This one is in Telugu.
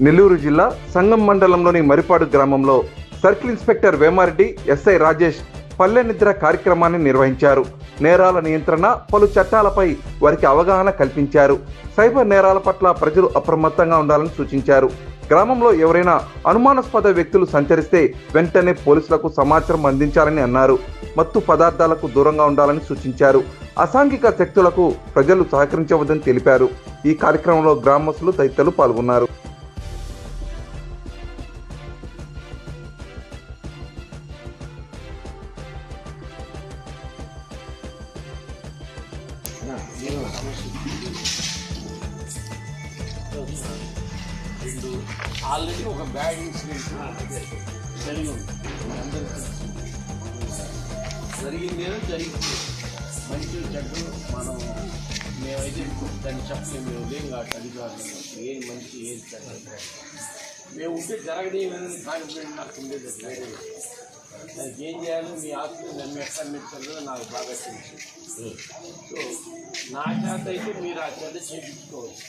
నెల్లూరు జిల్లా సంగం మండలంలోని మరిపాడు గ్రామంలో circle inspector Vemareddy SI Rajesh పల్లె నిద్ర కార్యక్రమాన్ని నిర్వహించారు. నేరాల నియంత్రణ పలు చట్టాలపై వారికి అవగాహన కల్పించారు. సైబర్ నేరాల పట్ల ప్రజలు అప్రమత్తంగా ఉండాలని సూచించారు. గ్రామంలో ఎవరైనా అనుమానాస్పద వ్యక్తులు సంచరిస్తే వెంటనే పోలీసులకు సమాచారం అందించాలని అన్నారు. మత్తు పదార్థాలకు దూరంగా ఉండాలని సూచించారు. అసాంఘిక శక్తులకు ప్రజలు సహకరించవద్దని తెలిపారు. ఈ కార్యక్రమంలో గ్రామస్తులు తదితరులు పాల్గొన్నారు. రెండు ఆల్రెడీ ఒక బ్యాడ్ ఇన్సిడెంట్ జరిగి ఉంది అందరికీ జరిగింది జరిగింది మంచి చెడ్డు మనం మేమైతే దాన్ని చెప్పలేము మేము లేం కాబట్టి అధికారులు ఏది మంచి ఏది చెడ్డ మేము ఉంటే జరగడం కాన్ఫిడెంట్ నాకు ఉండేది దానికి ఏం చేయాలో మీ ఆస్తులు నన్ను ఎక్కడ మెచ్చాలో నాకు బాగా తెలుసు. సో నా చేత అయితే మీరు ఆ చెడ్డ చేయించుకోవచ్చు.